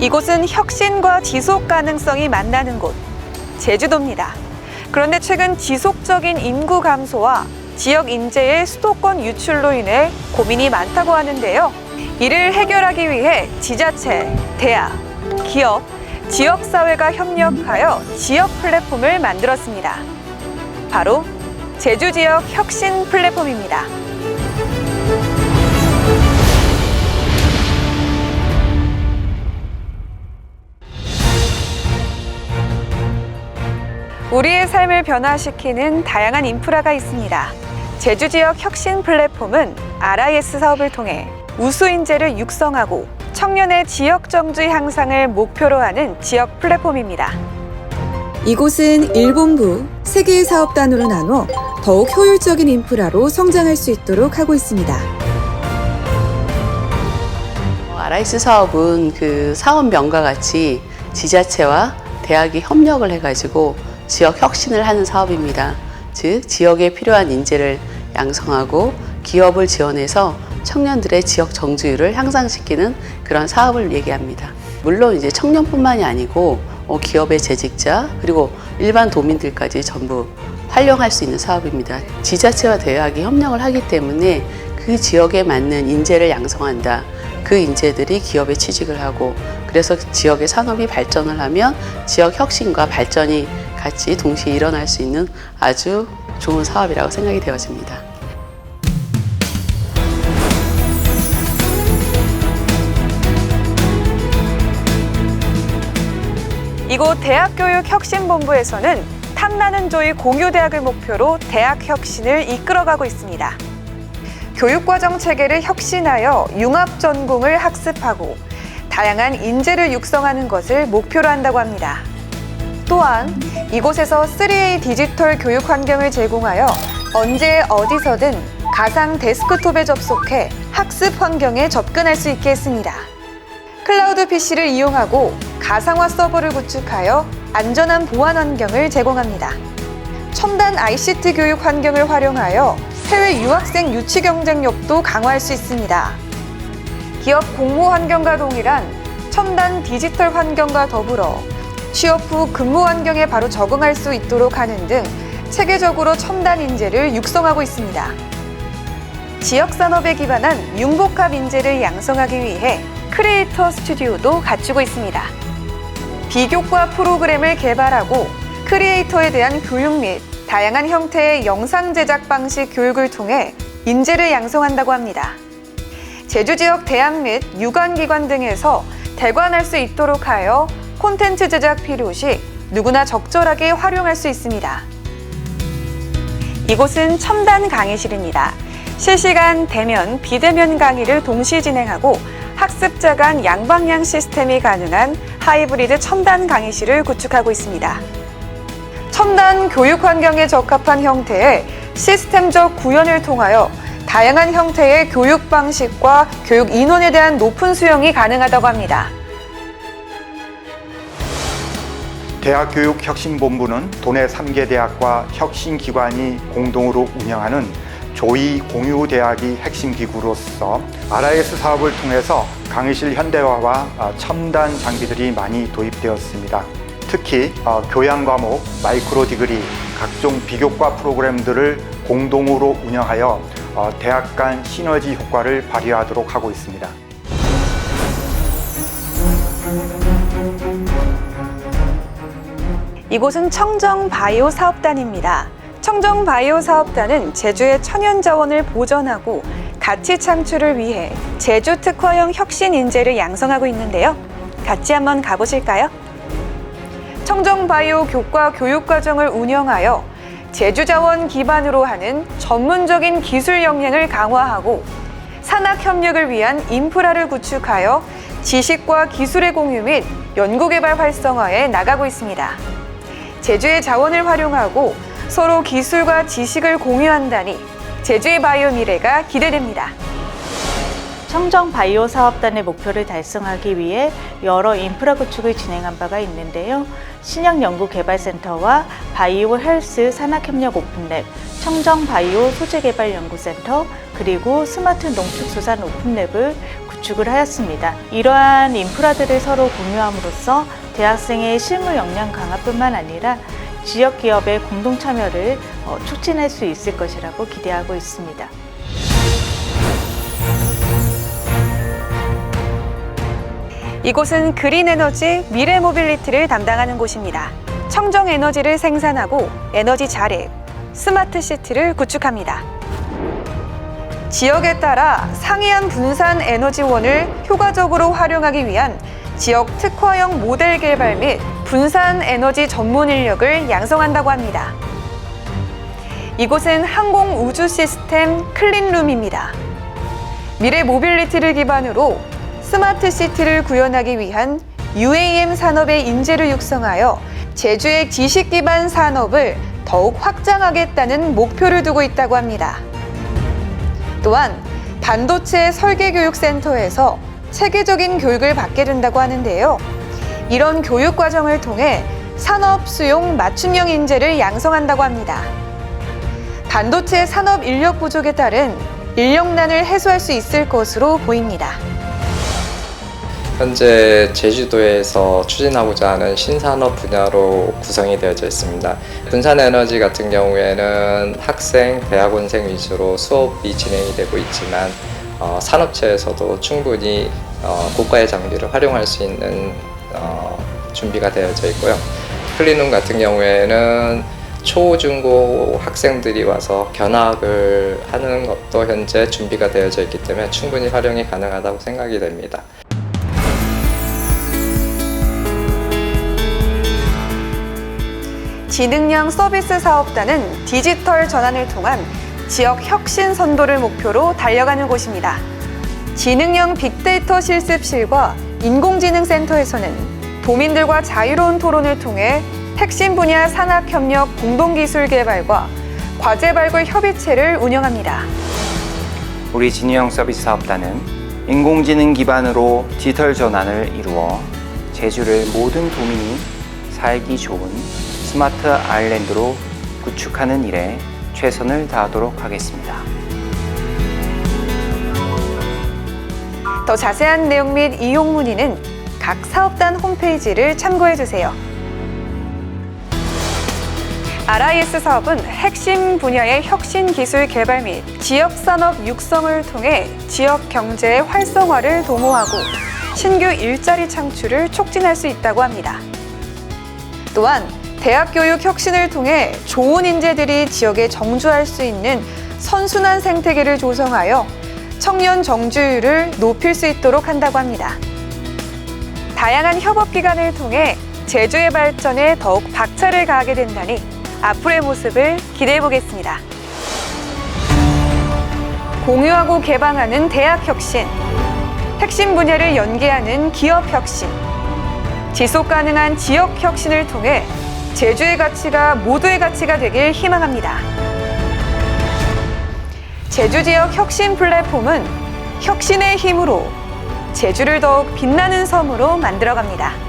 이곳은 혁신과 지속 가능성이 만나는 곳, 제주도입니다. 그런데 최근 지속적인 인구 감소와 지역 인재의 수도권 유출로 인해 고민이 많다고 하는데요. 이를 해결하기 위해 지자체, 대학, 기업, 지역사회가 협력하여 지역 플랫폼을 만들었습니다. 바로 제주 지역 혁신 플랫폼입니다. 우리의 삶을 변화시키는 다양한 인프라가 있습니다. 제주 지역 혁신 플랫폼은 RIS 사업을 통해 우수 인재를 육성하고 청년의 지역 정주 향상을 목표로 하는 지역 플랫폼입니다. 이곳은 1본부 3개의 사업단으로 나눠 더욱 효율적인 인프라로 성장할 수 있도록 하고 있습니다. 아라이스 사업은 그 사업 명과 같이 지자체와 대학이 협력을 해가지고 지역 혁신을 하는 사업입니다. 즉, 지역에 필요한 인재를 양성하고 기업을 지원해서 청년들의 지역 정주율을 향상시키는 그런 사업을 얘기합니다. 물론 이제 청년뿐만이 아니고 어, 기업의 재직자 그리고 일반 도민들까지 전부 활용할 수 있는 사업입니다. 지자체와 대학이 협력을 하기 때문에 그 지역에 맞는 인재를 양성한다. 그 인재들이 기업에 취직을 하고 그래서 지역의 산업이 발전을 하면 지역 혁신과 발전이 같이 동시에 일어날 수 있는 아주 좋은 사업이라고 생각이 되어집니다. 이곳 대학교육혁신본부에서는 탐나는 조이 공유대학을 목표로 대학 혁신을 이끌어가고 있습니다. 교육과정 체계를 혁신하여 융합 전공을 학습하고 다양한 인재를 육성하는 것을 목표로 한다고 합니다. 또한 이곳에서 3A 디지털 교육 환경을 제공하여 언제 어디서든 가상 데스크톱에 접속해 학습 환경에 접근할 수 있게 했습니다. 클라우드 PC를 이용하고 가상화 서버를 구축하여 안전한 보안 환경을 제공합니다. 첨단 ICT 교육 환경을 활용하여 해외 유학생 유치 경쟁력도 강화할 수 있습니다. 기업 공모 환경과 동일한 첨단 디지털 환경과 더불어 취업 후 근무 환경에 바로 적응할 수 있도록 하는 등 체계적으로 첨단 인재를 육성하고 있습니다. 지역 산업에 기반한 융복합 인재를 양성하기 위해 크리에이터 스튜디오도 갖추고 있습니다. 비교과 프로그램을 개발하고 크리에이터에 대한 교육 및 다양한 형태의 영상 제작 방식 교육을 통해 인재를 양성한다고 합니다. 제주 지역 대학 및 유관기관 등에서 대관할 수 있도록 하여 콘텐츠 제작 필요 시 누구나 적절하게 활용할 수 있습니다. 이곳은 첨단 강의실입니다. 실시간 대면, 비대면 강의를 동시 진행하고 학습자 간 양방향 시스템이 가능한 하이브리드 첨단 강의실을 구축하고 있습니다. 첨단 교육 환경에 적합한 형태의 시스템적 구현을 통하여 다양한 형태의 교육 방식과 교육 인원에 대한 높은 수용이 가능하다고 합니다. 대학교육혁신본부는 도내 3개 대학과 혁신기관이 공동으로 운영하는 조이 공유대학이 핵심 기구로서 RIS 사업을 통해서 강의실 현대화와 어, 첨단 장비들이 많이 도입되었습니다. 특히 어, 교양 과목, 마이크로 디그리, 각종 비교과 프로그램들을 공동으로 운영하여 어, 대학 간 시너지 효과를 발휘하도록 하고 있습니다. 이곳은 청정 바이오 사업단입니다. 청정 바이오 사업단은 제주의 천연 자원을 보전하고 가치 창출을 위해 제주 특화형 혁신 인재를 양성하고 있는데요. 같이 한번 가보실까요? 청정 바이오 교과 교육 과정을 운영하여 제주 자원 기반으로 하는 전문적인 기술 역량을 강화하고 산학 협력을 위한 인프라를 구축하여 지식과 기술의 공유 및 연구개발 활성화에 나가고 있습니다. 제주의 자원을 활용하고 서로 기술과 지식을 공유한다니 제주의 바이오 미래가 기대됩니다. 청정 바이오 사업단의 목표를 달성하기 위해 여러 인프라 구축을 진행한 바가 있는데요. 신약연구개발센터와 바이오 헬스 산학협력 오픈랩, 청정 바이오 소재개발연구센터, 그리고 스마트 농축수산 오픈랩을 구축 구축을 하였습니다. 이러한 인프라들을 서로 공유함으로써 대학생의 실무 역량 강화뿐만 아니라 지역 기업의 공동 참여를 어, 촉진할 수 있을 것이라고 기대하고 있습니다. 이곳은 그린 에너지 미래 모빌리티를 담당하는 곳입니다. 청정 에너지를 생산하고 에너지 자립, 스마트 시티를 구축합니다. 지역에 따라 상이한 분산 에너지원을 효과적으로 활용하기 위한 지역 특화형 모델 개발 및 분산 에너지 전문 인력을 양성한다고 합니다. 이곳은 항공 우주 시스템 클린룸입니다. 미래 모빌리티를 기반으로 스마트 시티를 구현하기 위한 UAM 산업의 인재를 육성하여 제주의 지식 기반 산업을 더욱 확장하겠다는 목표를 두고 있다고 합니다. 또한 반도체 설계 교육 센터에서 체계적인 교육을 받게 된다고 하는데요. 이런 교육 과정을 통해 산업 수용 맞춤형 인재를 양성한다고 합니다. 반도체 산업 인력 부족에 따른 인력난을 해소할 수 있을 것으로 보입니다. 현재 제주도에서 추진하고자 하는 신산업 분야로 구성이 되어져 있습니다. 분산 에너지 같은 경우에는 학생, 대학원생 위주로 수업이 진행이 되고 있지만 어, 산업체에서도 충분히 어, 고가의 장비를 활용할 수 있는 어, 준비가 되어져 있고요. 클린룸 같은 경우에는 초, 중 고 학생들이 와서 견학을 하는 것도 현재 준비가 되어져 있기 때문에 충분히 활용이 가능하다고 생각이 됩니다. 지능형 서비스 사업단은 디지털 전환을 통한 지역 혁신 선도를 목표로 달려가는 곳입니다. 지능형 빅데이터 실습실과 인공지능센터에서는 도민들과 자유로운 토론을 통해 핵심 분야 산학협력 공동기술 개발과 과제 발굴 협의체를 운영합니다. 우리 진유형 서비스 사업단은 인공지능 기반으로 디지털 전환을 이루어 제주를 모든 도민이 살기 좋은 스마트 아일랜드로 구축하는 일에 최선을 다하도록 하겠습니다. 더 자세한 내용 및 이용 문의는 각 사업단 홈페이지를 참고해 주세요. RIS 사업은 핵심 분야의 혁신 기술 개발 및 지역 산업 육성을 통해 지역 경제의 활성화를 도모하고 신규 일자리 창출을 촉진할 수 있다고 합니다. 또한 대학 교육 혁신을 통해 좋은 인재들이 지역에 정주할 수 있는 선순환 생태계를 조성하여 청년 정주율을 높일 수 있도록 한다고 합니다. 다양한 협업 기관을 통해 제주의 발전에 더욱 박차를 가하게 된다니 앞으로의 모습을 기대해 보겠습니다. 공유하고 개방하는 대학 혁신, 핵심 분야를 연계하는 기업 혁신, 지속 가능한 지역 혁신을 통해 제주의 가치가 모두의 가치가 되길 희망합니다. 제주 지역 혁신 플랫폼은 혁신의 힘으로 제주를 더욱 빛나는 섬으로 만들어갑니다.